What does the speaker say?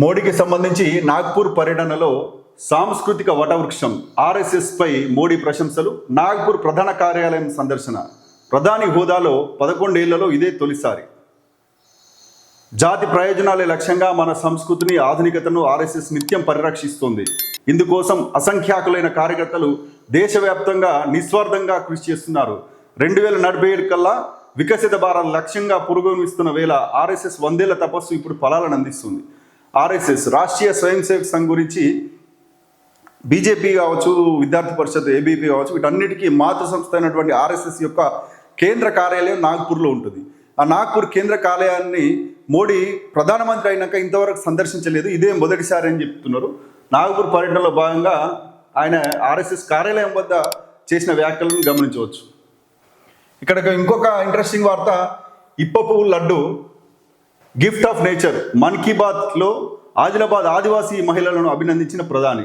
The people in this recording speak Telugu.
మోడీకి సంబంధించి నాగ్పూర్ పర్యటనలో సాంస్కృతిక వటవృక్షం ఆర్ఎస్ఎస్పై మోడీ ప్రశంసలు నాగ్పూర్ ప్రధాన కార్యాలయం సందర్శన ప్రధాని హోదాలో పదకొండేళ్ళలో ఇదే తొలిసారి. జాతి ప్రయోజనాలే లక్ష్యంగా మన సంస్కృతిని ఆధునికతను ఆర్ఎస్ఎస్ నిత్యం పరిరక్షిస్తోంది. ఇందుకోసం అసంఖ్యాకులైన కార్యకర్తలు దేశవ్యాప్తంగా నిస్వార్థంగా కృషి చేస్తున్నారు. రెండు వేల నలభై ఏడు కల్లా వికసిత భారత్ లక్ష్యంగా పురోగమిస్తున్న వేళ ఆర్ఎస్ఎస్ వందేళ్ళ తపస్సు ఇప్పుడు ఫలాలను అందిస్తుంది. ఆర్ఎస్ఎస్ రాష్ట్రీయ స్వయం సేవక్ సంఘ్ గురించి బీజేపీ కావచ్చు విద్యార్థి పరిషత్ ఏబీపీ కావచ్చు వీటన్నిటికీ మాతృ సంస్థ అయినటువంటి ఆర్ఎస్ఎస్ యొక్క కేంద్ర కార్యాలయం నాగ్పూర్లో ఉంటుంది. ఆ నాగ్పూర్ కేంద్ర కార్యాలయాన్ని మోడీ ప్రధానమంత్రి అయినాక ఇంతవరకు సందర్శించలేదు. ఇదే మొదటిసారి అని చెప్తున్నారు. నాగపూర్ పర్యటనలో భాగంగా ఆయన ఆర్ఎస్ఎస్ కార్యాలయం వద్ద చేసిన వ్యాఖ్యలను గమనించవచ్చు. ఇక్కడ ఇంకొక ఇంట్రెస్టింగ్ వార్త ఇప్పపు లడ్డు. గిఫ్ట్ ఆఫ్ నేచర్ మన్ కీ బాత్లో ఆదిలాబాద్ ఆదివాసీ మహిళలను అభినందించిన ప్రధాని.